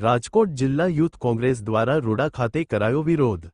રાજકોટ જિલ્લા યુથ કોંગ્રેસ દ્વારા રૂડા ખાતે કરાયો વિરોધ.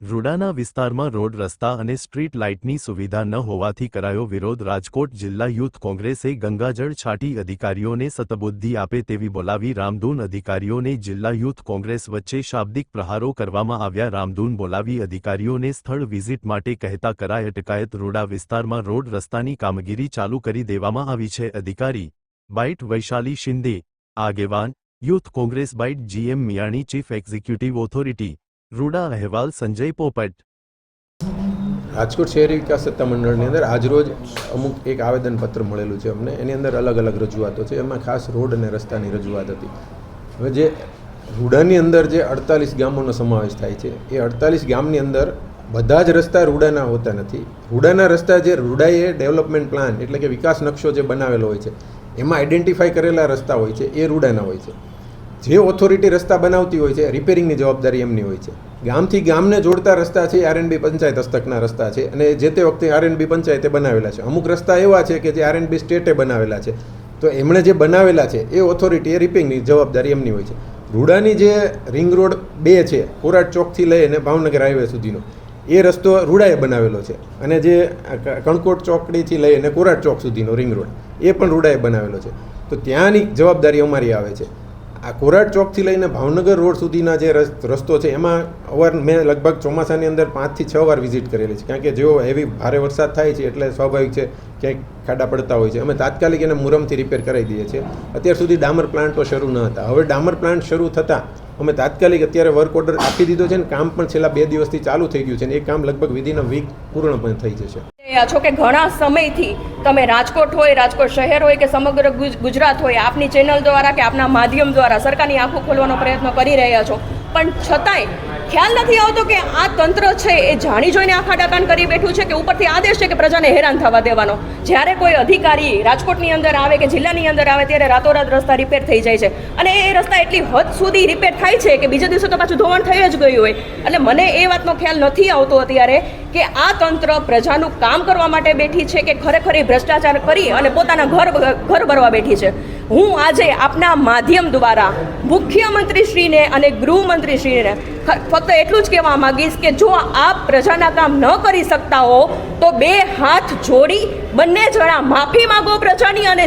રૂડાના વિસ્તારમાં રોડ, રસ્તા અને સ્ટ્રીટ લાઇટની સુવિધા ન હોવાથી કરાયો વિરોધ. રાજકોટ જિલ્લા યુથ કોંગ્રેસે ગંગાજળ છાંટી અધિકારીઓને સતબુદ્ધિ આપે તેવી બોલાવી રામધૂન અધિકારીઓને જિલ્લા યુથ કોંગ્રેસ વચ્ચે શાબ્દિક પ્રહારો કરવામાં આવ્યા. રામધૂન બોલાવી અધિકારીઓને સ્થળ વિઝિટ માટે કહેતા કરાય અટકાયત રૂડા વિસ્તારમાં રોડ, રસ્તાની કામગીરી ચાલુ કરી દેવામાં આવી છે. અધિકારી બાઇટ વૈશાલી શિંદે, આગેવાન youth Congress byte GM Miyani chief executive authority, RUDA અહેવાલ, સંજય પોપટ. રાજકોટ શહેરી વિકાસ સત્તામંડળની અંદર આજરોજ અમુક એક આવેદનપત્ર મળેલું છે અમને. એની અંદર અલગ અલગ રજૂઆતો છે. એમાં ખાસ રોડ અને રસ્તાની રજૂઆત હતી. હવે જે રૂડાની અંદર જે અડતાલીસ ગામોનો સમાવેશ થાય છે, એ અડતાલીસ ગામની અંદર બધા જ રસ્તા રૂડાના હોતા નથી. રૂડાના રસ્તા જે રૂડાએ ડેવલપમેન્ટ પ્લાન એટલે કે વિકાસ નકશો જે બનાવેલો હોય છે, એમાં આઈડેન્ટિફાઈ કરેલા રસ્તા હોય છે, એ રૂડાના હોય છે. જે ઓથોરિટી રસ્તા બનાવતી હોય છે રિપેરિંગની જવાબદારી એમની હોય છે. ગામથી ગામને જોડતા રસ્તા છે આરએનબી પંચાયત હસ્તકના રસ્તા છે અને જે તે વખતે આરએનબી પંચાયતે બનાવેલા છે. અમુક રસ્તા એવા છે કે જે આરએનબી સ્ટેટે બનાવેલા છે. તો એમણે જે બનાવેલા છે, એ ઓથોરિટી એ રિપેરિંગની જવાબદારી એમની હોય છે. રૂડાની જે રિંગ રોડ બે છે કોરાટ ચોકથી લઈને ભાવનગર હાઈવે સુધીનો, એ રસ્તો રૂડાએ બનાવેલો છે. અને જે કણકોટ ચોકડીથી લઈને કોરાટ ચોક સુધીનો રિંગ રોડ એ પણ રૂડાએ બનાવેલો છે. તો ત્યાંની જવાબદારી અમારી આવે છે. આ કોરાટ ચોકથી લઈને ભાવનગર રોડ સુધીના જે રસ- રસ્તો છે, એમાં અવાર મેં લગભગ ચોમાસાની અંદર પાંચથી છ વાર વિઝિટ કરેલી છે. કારણ કે જેવો હેવી ભારે વરસાદ થાય છે એટલે સ્વાભાવિક છે ક્યાંક ખાડા પડતા હોય છે. અમે તાત્કાલિક એને મુરમથી રિપેર કરાવી દઈએ છીએ. અત્યાર સુધી ડામર પ્લાન્ટો શરૂ ન હતા. હવે ડામર પ્લાન્ટ શરૂ થતાં અમે તાત્કાલિક અત્યારે વર્ક ઓર્ડર આપી દીધો છે ને કામ પણ છેલ્લા બે દિવસથી ચાલુ થઈ ગયું છે ને એ કામ લગભગ વિધિન વીક પૂર્ણ પણ થઈ જશે. રહ્યા છો કે ઘણા સમયથી તમે રાજકોટ હોય, રાજકોટ શહેર હોય કે સમગ્ર ગુજ- ગુજરાત હોય, આપની ચેનલ દ્વારા કે આપના માધ્યમ દ્વારા સરકારની આંખો ખોલવાનો પ્રયત્ન કરી રહ્યા છો. પણ છતાંય ખ્યાલ નથી આવતો કે આ તંત્ર છે એ જાણી જોઈને આખા ડાકાન કરી બેઠું છે કે ઉપરથી આદેશ છે કે પ્રજાને હેરાન થવા દેવાનો. જ્યારે કોઈ અધિકારી રાજકોટની અંદર આવે કે જિલ્લાની અંદર આવે ત્યારે રાતોરાત રસ્તા રિપેર થઈ જાય છે. અને એ રસ્તા એટલી હદ સુધી રિપેર થાય છે કે બીજા દિવસે તો પાછું ધોવાણ થઈ જ ગયું હોય. એટલે મને એ વાતનો ખ્યાલ નથી આવતો અત્યારે કે આ તંત્ર પ્રજાનું કામ કરવા માટે બેઠી છે કે ખરેખર એ ભ્રષ્ટાચાર કરી અને પોતાના ઘર ઘર ભરવા બેઠી છે. હું આજે આપના માધ્યમ દ્વારા મુખ્યમંત્રીશ્રીને અને ગૃહમંત્રીશ્રીને ફક્ત એટલું જ કહેવા માંગીશ કે જો આપ પ્રજાના કામ ન કરી શકતા હો, તો બે હાથ જોડી બંને જણા માફી માંગો પ્રજાની અને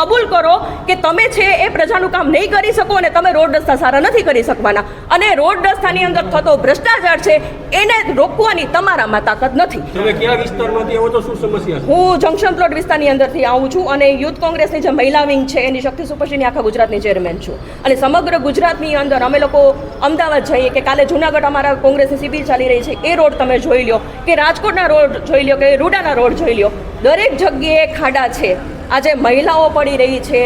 કબૂલ કરો કે તમે છે એ પ્રજાનું કામ નહીં કરી શકો અને તમે રોડ રસ્તા સારા નથી કરી શકવાના. અને રોડ રસ્તાની અંદર થતો ભ્રષ્ટાચાર છે એને રોકવાની તમારામાં તાકાત નથી. તમે કયા વિસ્તારમાંથી આવો તો શું સમસ્યા હું જંકશન પ્લોટ વિસ્તારની અંદરથી આવું છું અને યુથ કોંગ્રેસની જે મહિલા વિંગ છે એની શક્તિ સુપરશીની આખા ગુજરાતની ચેરમેન છું. અને સમગ્ર ગુજરાતની અંદર અમે લોકો અમદાવાદ જઈએ કે કાલે જુનાગઢ અમારા કોંગ્રેસની શિબિર ચાલી રહી છે એ રોડ તમે જોઈ લો કે રાજકોટના રોડ જોઈ લો કે રૂડાના રોડ જોઈ લો દરેક જગ્યાએ ખાડા છે. આજે મહિલાઓ પડી રહી છે,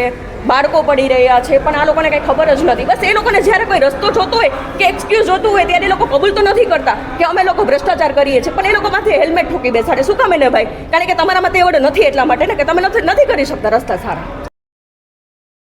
બાળકો પડી રહ્યા છે, પણ આ લોકોને કંઈ ખબર જ નથી. બસ એ લોકોને જ્યારે કોઈ રસ્તો જોતો હોય કે એક્સક્યુઝ જોતું હોય ત્યારે એ લોકો કબૂલ તો નથી કરતા કે અમે લોકો ભ્રષ્ટાચાર કરીએ છીએ. પણ એ લોકો માથે હેલ્મેટ ઠોકી બેસાડે. શું કામ એને ભાઈ? કારણ કે તમારામાં તે એવડે નથી એટલા માટે ને કે તમે નથી નથી કરી શકતા રસ્તા સારા.